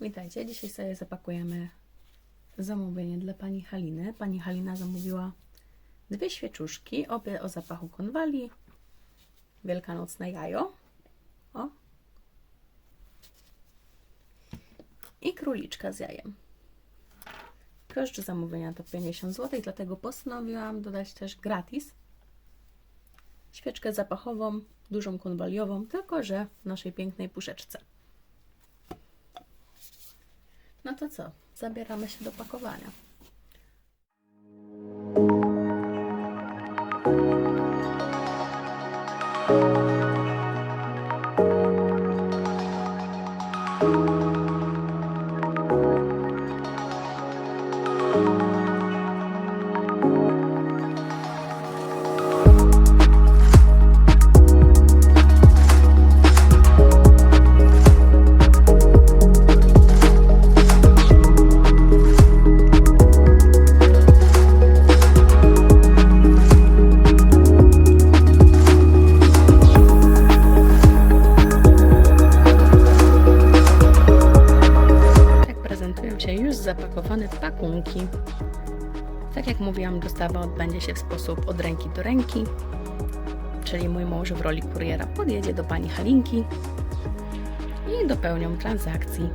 Witajcie, dzisiaj sobie zapakujemy zamówienie dla pani Haliny. Pani Halina zamówiła dwie świeczuszki, obie o zapachu konwali, wielkanocne jajo, o, i króliczka z jajem. Koszt zamówienia to 50 zł, dlatego postanowiłam dodać też gratis świeczkę zapachową, dużą konwaliową, tylko że w naszej pięknej puszeczce. No to co? Zabieramy się do pakowania. Tak zapakowane pakunki. Tak jak mówiłam, dostawa odbędzie się w sposób od ręki do ręki, czyli mój mąż w roli kuriera podjedzie do pani Halinki i dopełnią transakcji